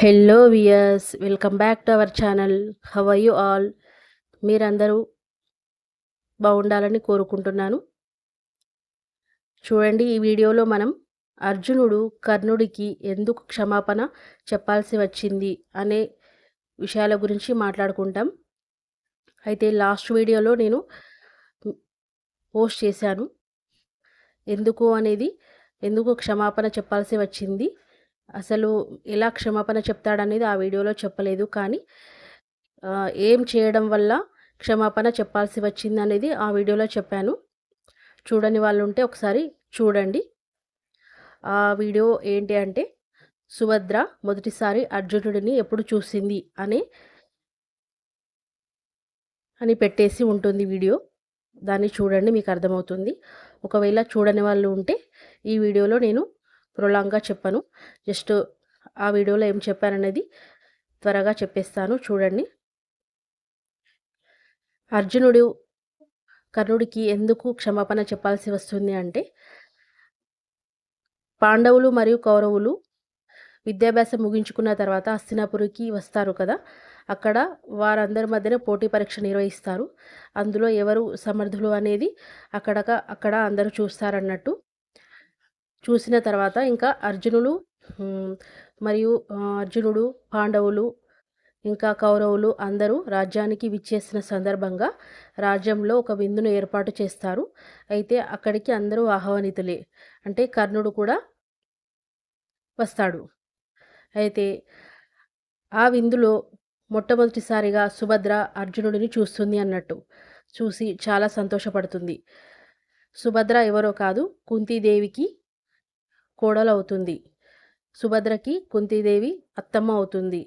Hello viewers welcome back to our channel how are you all మీరందరూ బాగుండాలని కోరుకుంటున్నాను. చూడండి ఈ వీడియోలో మనం అర్జునుడు కర్ణుడికి ఎందుకు క్షమాపణ చెప్పాల్సి వచ్చింది అనే విషయాల గురించి మాట్లాడుకుంటాం. అయితే లాస్ట్ వీడియోలో నేను పోస్ట్ చేశాను. ఎందుకు అనేది ఎందుకు క్షమాపణ చెప్పాల్సి వచ్చింది? అసలు ఎలా క్షమాపణ చెప్తాడనేది ఆ వీడియోలో చెప్పలేదు. కానీ ఏం చేయడం వల్ల క్షమాపణ చెప్పాల్సి వచ్చింది అనేది ఆ వీడియోలో చెప్పాను. చూడని వాళ్ళు ఉంటే ఒకసారి చూడండి. ఆ వీడియో ఏంటి అంటే సుభద్ర మొదటిసారి అర్జునుడిని ఎప్పుడు చూసింది అని అని పెట్టేసి ఉంటుంది వీడియో. దాన్ని చూడండి మీకు అర్థమవుతుంది. ఒకవేళ చూడని వాళ్ళు ఉంటే ఈ వీడియోలో నేను ప్రొలాంగ్గా చెప్పను. జస్ట్ ఆ వీడియోలో ఏం చెప్పాననేది త్వరగా చెప్పేస్తాను. చూడండి. అర్జునుడు కర్ణుడికి ఎందుకు క్షమాపణ చెప్పాల్సి వస్తుంది అంటే పాండవులు మరియు కౌరవులు విద్యాభ్యాసం ముగించుకున్న తర్వాత హస్తినాపురికి వస్తారు కదా. అక్కడ వారందరి మధ్యన పోటీ పరీక్ష నిర్వహిస్తారు. అందులో ఎవరు సమర్థులు అనేది అక్కడ అక్కడ అందరూ చూస్తారన్నట్టు. చూసిన తర్వాత ఇంకా అర్జునుడు మరియు అర్జునుడు పాండవులు ఇంకా కౌరవులు అందరూ రాజ్యానికి విచ్చేసిన సందర్భంగా రాజ్యంలో ఒక విందును ఏర్పాటు చేస్తారు. అయితే అక్కడికి అందరూ ఆహ్వానితులే. అంటే కర్ణుడు కూడా వస్తాడు. అయితే ఆ విందులో మొట్టమొదటిసారిగా సుభద్ర అర్జునుడిని చూస్తుంది అన్నట్టు. చూసి చాలా సంతోషపడుతుంది. సుభద్ర ఎవరో కాదు కుంతీదేవికి కోడలు అవుతుంది సుభద్రకి కుంతీదేవి అత్తమ్మ అవుతుంది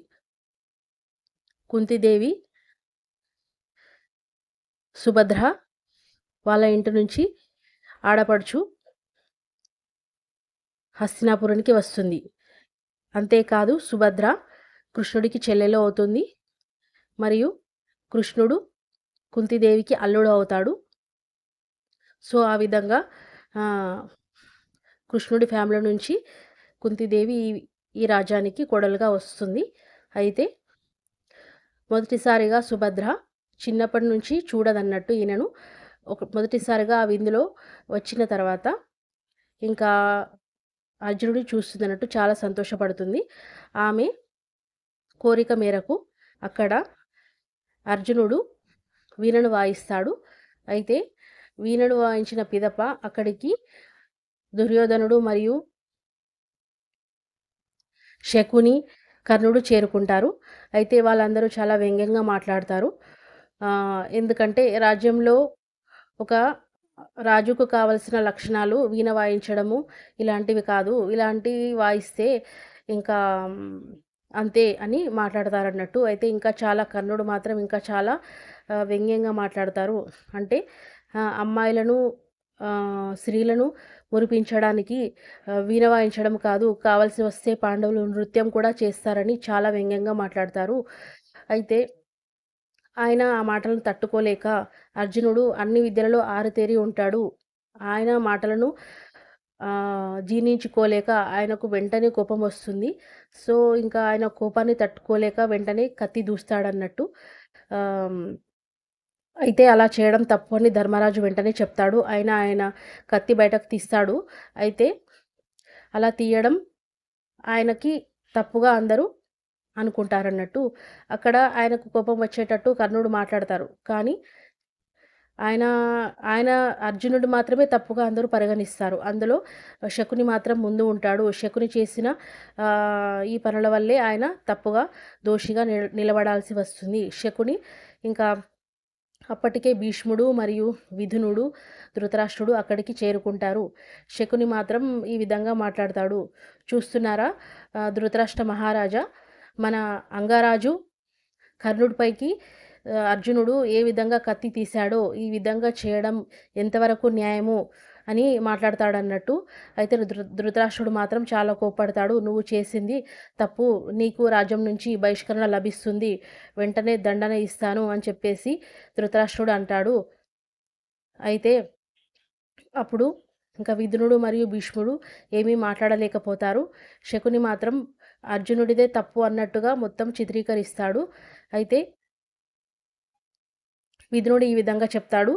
కుంతీదేవి సుభద్ర వాళ్ళ ఇంటి నుంచి ఆడపడుచు హస్తినాపురానికి వస్తుంది. అంతేకాదు సుభద్ర కృష్ణుడికి చెల్లెలు అవుతుంది. మరియు కృష్ణుడు కుంతిదేవికి అల్లుడు అవుతాడు. సో ఆ విధంగా కృష్ణుడి ఫ్యామిలీ నుంచి కుంతిదేవి ఈ రాజ్యానికి కోడలుగా వస్తుంది. అయితే మొదటిసారిగా సుభద్ర చిన్నప్పటి నుంచి చూడదన్నట్టు ఈయనను ఒక మొదటిసారిగా ఆ విందులో వచ్చిన తర్వాత ఇంకా అర్జునుడు చూస్తుందన్నట్టు చాలా సంతోషపడుతుంది. ఆమె కోరిక మేరకు అక్కడ అర్జునుడు వీణను వాయిస్తాడు. అయితే వీణను వాయించిన పిదప అక్కడికి దుర్యోధనుడు మరియు శకుని కర్ణుడు చేరుకుంటారు. అయితే వాళ్ళందరూ చాలా వ్యంగ్యంగా మాట్లాడతారు. ఎందుకంటే రాజ్యంలో ఒక రాజుకు కావలసిన లక్షణాలు వీణ వాయించడము ఇలాంటివి కాదు. ఇలాంటివి వాయిస్తే ఇంకా అంతే అని మాట్లాడతారన్నట్టు. అయితే ఇంకా చాలా కర్ణుడు మాత్రం ఇంకా చాలా వ్యంగ్యంగా మాట్లాడతారు. అంటే అమ్మాయిలను స్త్రీలను మురిపించడానికి ఆ, వీణ వాయించడం కాదు. కావాల్సి వస్తే పాండవులు నృత్యం కూడా చేస్తారని చాలా వ్యంగ్యంగా మాట్లాడతారు. అయితే ఆయన ఆ మాటలను తట్టుకోలేక అర్జునుడు అన్ని విద్యలలో ఆరితేరి ఉంటాడు. ఆయన మాటలను జీర్ణించుకోలేక ఆయనకు వెంటనే కోపం వస్తుంది. సో ఇంకా ఆయన కోపాన్ని తట్టుకోలేక వెంటనే కత్తి దూస్తాడన్నట్టు అయితే అలా చేయడం తప్పు అని ధర్మరాజు వెంటనే చెప్తాడు. ఆయన ఆయన కత్తి బయటకు తీస్తాడు. అయితే అలా తీయడం ఆయనకి తప్పుగా అందరూ అనుకుంటారన్నట్టు అక్కడ ఆయనకు కోపం వచ్చేటట్టు కర్ణుడు మాట్లాడతారు. కానీ ఆయన ఆయన అర్జునుడు మాత్రమే తప్పుగా అందరూ పరిగణిస్తారు. అందులో శకుని మాత్రం ముందు ఉంటాడు. శకుని చేసిన ఈ పనుల వల్లే ఆయన తప్పుగా దోషిగా నిల నిలబడాల్సి వస్తుంది. శకుని ఇంకా అప్పటికే భీష్ముడు మరియు విధునుడు ధృతరాష్ట్రుడు అక్కడికి చేరుకుంటారు. శకుని మాత్రం ఈ విధంగా మాట్లాడతాడు. చూస్తున్నారా? ధృతరాష్ట్ర మహారాజా మన అంగరాజు కర్ణుడిపైకి అర్జునుడు ఏ విధంగా కత్తి తీశాడో ఈ విధంగా చేయడం ఎంతవరకు న్యాయము? అని మాట్లాడతాడు అన్నట్టు అయితే ధృ ధృతరాష్ట్రుడు మాత్రం చాలా కోప్పడతాడు. నువ్వు చేసింది తప్పు. నీకు రాజ్యం నుంచి బహిష్కరణ లభిస్తుంది. వెంటనే దండన ఇస్తాను అని చెప్పేసి ధృతరాష్ట్రుడు అంటాడు. అయితే అప్పుడు ఇంకా విధునుడు మరియు భీష్ముడు ఏమీ మాట్లాడలేకపోతారు. శకుని మాత్రం అర్జునుడిదే తప్పు అన్నట్టుగా మొత్తం చిత్రీకరిస్తాడు. అయితే విధునుడు ఈ విధంగా చెప్తాడు.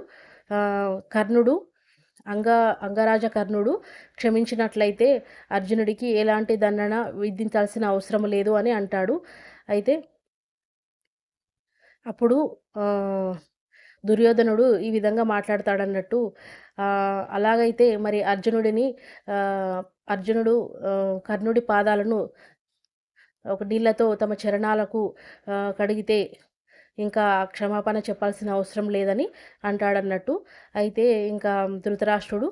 కర్ణుడు అంగ అంగరాజ కర్ణుడు క్షమించినట్లయితే అర్జునుడికి ఎలాంటి దండన విధించాల్సిన అవసరం లేదు అని అంటాడు. అయితే అప్పుడు దుర్యోధనుడు ఈ విధంగా మాట్లాడతాడన్నట్టు అలాగైతే మరి అర్జునుడిని అర్జునుడు కర్ణుడి పాదాలను ఒక నీళ్ళతో తమ చరణాలకు కడిగితే ఇంకా క్షమాపణ చెప్పాల్సిన అవసరం లేదని అంటాడన్నట్టు. అయితే ఇంకా ధృతరాష్ట్రుడు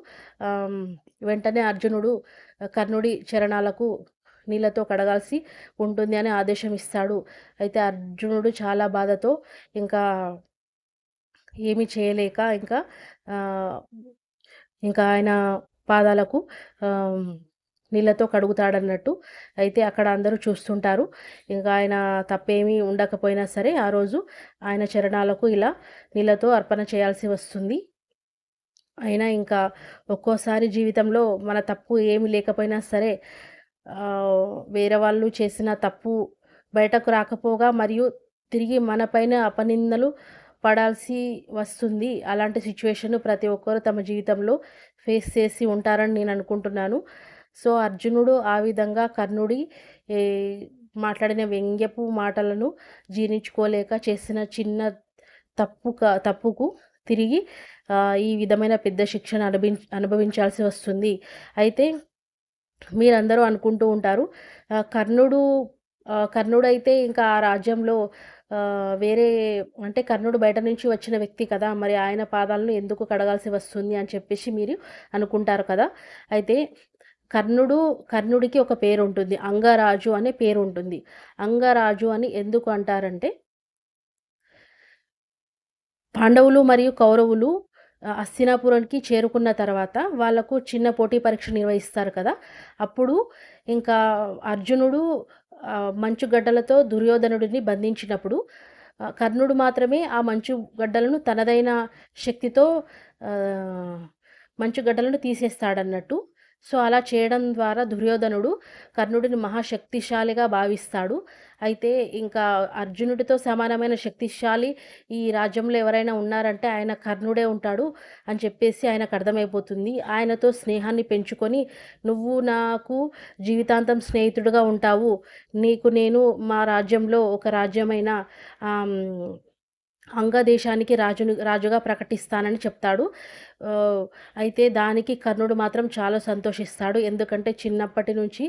వెంటనే అర్జునుడు కర్ణుడి చరణాలకు నీళ్ళతో కడగాల్సి ఉంటుంది అని ఆదేశం ఇస్తాడు. అయితే అర్జునుడు చాలా బాధతో ఇంకా ఏమీ చేయలేక ఇంకా ఇంకా ఆయన పాదాలకు నీళ్ళతో కడుగుతాడన్నట్టు అయితే అక్కడ అందరూ చూస్తుంటారు. ఇంకా ఆయన తప్పేమీ ఉండకపోయినా సరే ఆ రోజు ఆయన చరణాలకు ఇలా నీళ్ళతో అర్పణ చేయాల్సి వస్తుంది. అయినా ఇంకా ఒక్కోసారి జీవితంలో మన తప్పు ఏమి లేకపోయినా సరే వేరే వాళ్ళు చేసిన తప్పు బయటకు రాకపోగా మరియు తిరిగి మన పైన అపనిందలు పడాల్సి వస్తుంది. అలాంటి సిచ్యువేషన్ ప్రతి ఒక్కరు తమ జీవితంలో ఫేస్ చేసి ఉంటారని నేను అనుకుంటున్నాను. సో అర్జునుడు ఆ విధంగా కర్ణుడి మాట్లాడిన వ్యంగ్యపు మాటలను జీర్ణించుకోలేక చేసిన చిన్న తప్పు తప్పుకు తిరిగి ఈ విధమైన పెద్ద శిక్షను అనుభవి అనుభవించాల్సి వస్తుంది. అయితే మీరందరూ అనుకుంటూ ఉంటారు కర్ణుడు కర్ణుడైతే ఇంకా ఆ రాజ్యంలో వేరే అంటే కర్ణుడు బయట నుంచి వచ్చిన వ్యక్తి కదా మరి ఆయన పాదాలను ఎందుకు కడగాల్సి వస్తుంది అని చెప్పేసి మీరు అనుకుంటారు కదా. అయితే కర్ణుడు కర్ణుడికి ఒక పేరు ఉంటుంది అంగరాజు అనే పేరు ఉంటుంది అంగరాజు అని ఎందుకు అంటారంటే పాండవులు మరియు కౌరవులు అస్తినాపురానికి చేరుకున్న తర్వాత వాళ్ళకు చిన్న పోటీ పరీక్ష నిర్వహిస్తారు కదా. అప్పుడు ఇంకా అర్జునుడు మంచుగడ్డలతో దుర్యోధనుడిని బంధించినప్పుడు కర్ణుడు మాత్రమే ఆ మంచు గడ్డలను తనదైన శక్తితో మంచుగడ్డలను తీసేస్తాడన్నట్టు సో అలా చేయడం ద్వారా దుర్యోధనుడు కర్ణుడిని మహాశక్తిశాలిగా భావిస్తాడు. అయితే ఇంకా అర్జునుడితో సమానమైన శక్తిశాలి ఈ రాజ్యంలో ఎవరైనా ఉన్నారంటే ఆయన కర్ణుడే ఉంటాడు అని చెప్పేసి ఆయనకు అర్థమైపోతుంది. ఆయనతో స్నేహాన్ని పెంచుకొని నువ్వు నాకు జీవితాంతం స్నేహితుడుగా ఉంటావు. నీకు నేను మా రాజ్యంలో ఒక రాజ్యమైన అంగదేశానికి రాజును రాజుగా ప్రకటిస్తానని చెప్తాడు. అయితే దానికి కర్ణుడు మాత్రం చాలా సంతోషిస్తాడు. ఎందుకంటే చిన్నప్పటి నుంచి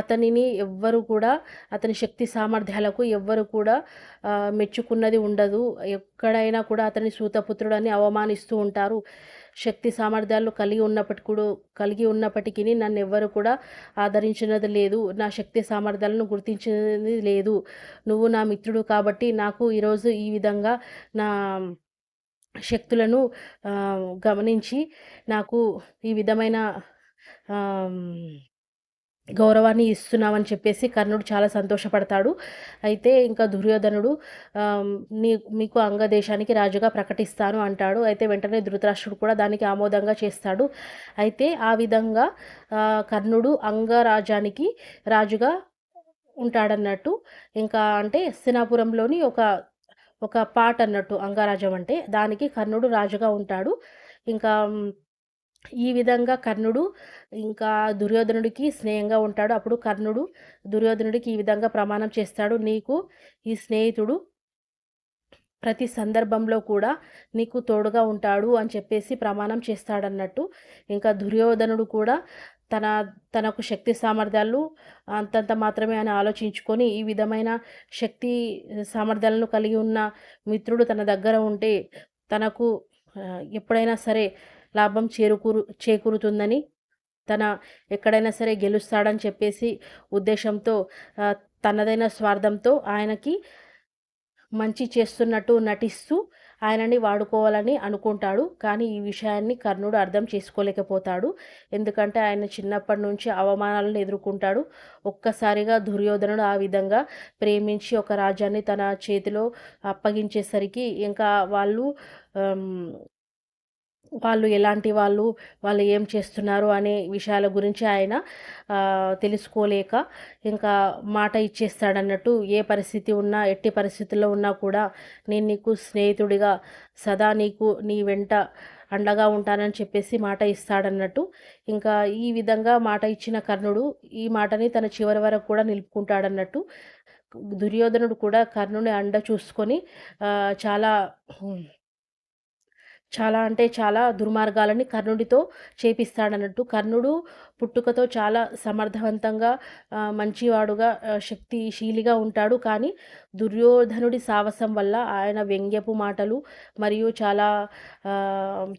అతనిని ఎవ్వరు కూడా అతని శక్తి సామర్థ్యాలకు ఎవ్వరు కూడా మెచ్చుకున్నది ఉండదు. ఎక్కడైనా కూడా అతని సూతపుత్రుడని అవమానిస్తూ ఉంటారు. శక్తి సామర్థ్యాలు కలిగి ఉన్నప్పటికీ కలిగి ఉన్నప్పటికీ నన్ను ఎవ్వరు కూడా ఆదరించినది లేదు. నా శక్తి సామర్థ్యాలను గుర్తించినది లేదు. నువ్వు నా మిత్రుడు కాబట్టి నాకు ఈరోజు ఈ విధంగా నా శక్తులను గమనించి నాకు ఈ విధమైన గౌరవాన్ని ఇస్తున్నామని చెప్పేసి కర్ణుడు చాలా సంతోషపడతాడు. అయితే ఇంకా దుర్యోధనుడు నీ మీకు అంగదేశానికి రాజుగా ప్రకటిస్తాను అంటాడు. అయితే వెంటనే ధృతరాష్ట్రుడు కూడా దానికి ఆమోదంగా చేస్తాడు. అయితే ఆ విధంగా కర్ణుడు అంగరాజానికి రాజుగా ఉంటాడన్నట్టు ఇంకా అంటే సినాపురంలోని ఒక ఒక పాట అన్నట్టు అంగరాజం అంటే దానికి కర్ణుడు రాజుగా ఉంటాడు. ఇంకా ఈ విధంగా కర్ణుడు ఇంకా దుర్యోధనుడికి స్నేహంగా ఉంటాడు. అప్పుడు కర్ణుడు దుర్యోధనుడికి ఈ విధంగా ప్రమాణం చేస్తాడు. నీకు ఈ స్నేహితుడు ప్రతి సందర్భంలో కూడా నీకు తోడుగా ఉంటాడు అని చెప్పేసి ప్రమాణం చేస్తాడన్నట్టు. ఇంకా దుర్యోధనుడు కూడా తన తనకు శక్తి సామర్థ్యాలు అంతంత మాత్రమే అని ఆలోచించుకొని ఈ విధమైన శక్తి సామర్థ్యాలను కలిగి ఉన్న మిత్రుడు తన దగ్గర ఉంటే తనకు ఎప్పుడైనా సరే లాభం చేరుకూరు చేకూరుతుందని తన ఎక్కడైనా సరే గెలుస్తాడని చెప్పేసి ఉద్దేశంతో తనదైన స్వార్థంతో ఆయనకి మంచి చేస్తున్నట్టు నటిస్తూ ఆయనని వాడుకోవాలని అనుకుంటాడు. కానీ ఈ విషయాన్ని కర్ణుడు అర్థం చేసుకోలేకపోతాడు. ఎందుకంటే ఆయన చిన్నప్పటి నుంచి అవమానాలను ఎదుర్కొంటాడు. ఒక్కసారిగా దుర్యోధనుడు ఆ విధంగా ప్రేమించి ఒక రాజ్యాన్ని తన చేతిలో అప్పగించేసరికి ఇంకా వాళ్ళు వాళ్ళు ఎలాంటి వాళ్ళు వాళ్ళు ఏం చేస్తున్నారు అనే విషయాల గురించి ఆయన తెలుసుకోలేక ఇంకా మాట ఇచ్చేస్తాడన్నట్టు ఏ పరిస్థితి ఉన్నా ఎట్టి పరిస్థితుల్లో ఉన్నా కూడా నేను నీకు స్నేహితుడిగా సదా నీకు నీ వెంట అండగా ఉంటానని చెప్పేసి మాట ఇస్తాడన్నట్టు ఇంకా ఈ విధంగా మాట ఇచ్చిన కర్ణుడు ఈ మాటని తన చివరి వరకు కూడా నిలుపుకుంటాడన్నట్టు దుర్యోధనుడు కూడా కర్ణుని అండ చూసుకొని చాలా చాలా అంటే చాలా దుర్మార్గాలని కర్ణుడితో చేపిస్తాడన్నట్టు. కర్ణుడు పుట్టుకతో చాలా సమర్థవంతంగా మంచివాడుగా శక్తిశీలిగా ఉంటాడు. కానీ దుర్యోధనుడి సావసం వల్ల ఆయన వ్యంగ్యపు మాటలు మరియు చాలా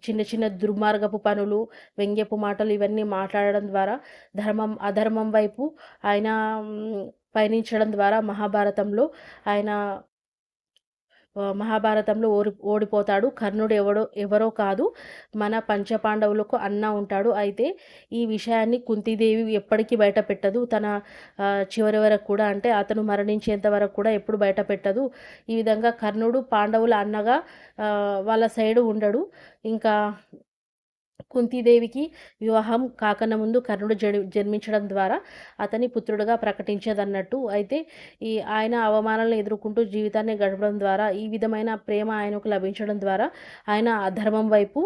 చిన్న చిన్న దుర్మార్గపు పనులు వ్యంగ్యపు మాటలు ఇవన్నీ మాట్లాడడం ద్వారా ధర్మం అధర్మం వైపు ఆయన పయనించడం ద్వారా మహాభారతంలో ఆయన మహాభారతంలో ఓడి ఓడిపోతాడు. కర్ణుడు ఎవడో ఎవరో కాదు. మన పంచపాండవులకు అన్న ఉంటాడు. అయితే ఈ విషయాన్ని కుంతీదేవి ఎప్పటికీ బయట పెట్టదు తన చివరి వరకు కూడా అంటే అతను మరణించేంత వరకు కూడా ఎప్పుడు బయట పెట్టదు ఈ విధంగా కర్ణుడు పాండవుల అన్నగా వాళ్ళ సైడు ఉండడు. ఇంకా కుంతీదేవికి వివాహం కాకన ముందు కర్ణుడు జన్మించడం ద్వారా అతని పుత్రుడుగా ప్రకటించేదన్నట్టు. అయితే ఈ ఆయన అవమానాలను ఎదుర్కొంటూ జీవితాన్ని గడపడం ద్వారా ఈ విధమైన ప్రేమ ఆయనకు లభించడం ద్వారా ఆయన అధర్మం వైపు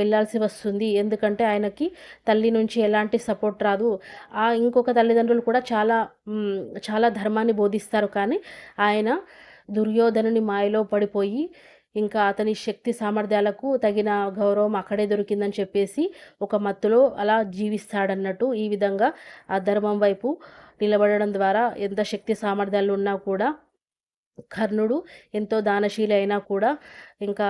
వెళ్ళాల్సి వస్తుంది. ఎందుకంటే ఆయనకి తల్లి నుంచి ఎలాంటి సపోర్ట్ రాదు. ఆ ఇంకొక తల్లిదండ్రులు కూడా చాలా చాలా ధర్మాన్ని బోధిస్తారు. కానీ ఆయన దుర్యోధనుని మాయలో పడిపోయి ఇంకా అతని శక్తి సామర్థ్యాలకు తగిన గౌరవం అక్కడే దొరికిందని చెప్పేసి ఒక మత్తులో అలా జీవిస్తాడన్నట్టు ఈ విధంగా ఆ ధర్మం వైపు నిలబడడం ద్వారా ఎంత శక్తి సామర్థ్యాలు ఉన్నా కూడా కర్ణుడు ఎంతో దానశీలి అయినా కూడా ఇంకా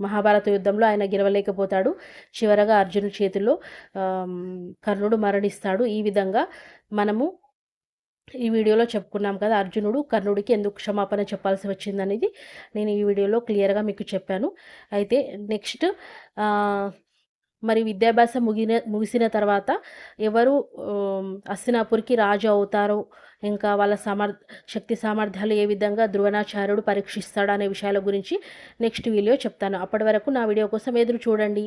మహాభారత యుద్ధంలో ఆయన గెలవలేకపోతాడు. చివరగా అర్జును చేతిలో కర్ణుడు మరణిస్తాడు. ఈ విధంగా మనము ఈ వీడియోలో చెప్పుకున్నాం కదా అర్జునుడు కర్ణుడికి ఎందుకు క్షమాపణ చెప్పాల్సి వచ్చిందనేది నేను ఈ వీడియోలో క్లియర్గా మీకు చెప్పాను. అయితే నెక్స్ట్ మరి విద్యాభ్యాసం ముగిన ముగిసిన తర్వాత ఎవరు అస్తినాపురికి రాజు అవుతారు? ఇంకా వాళ్ళ సమర్ శక్తి సామర్థ్యాలు ఏ విధంగా ధ్రువణాచార్యుడు పరీక్షిస్తాడు అనే విషయాల గురించి నెక్స్ట్ వీడియో చెప్తాను. అప్పటి వరకు నా వీడియో కోసం ఎదురు చూడండి.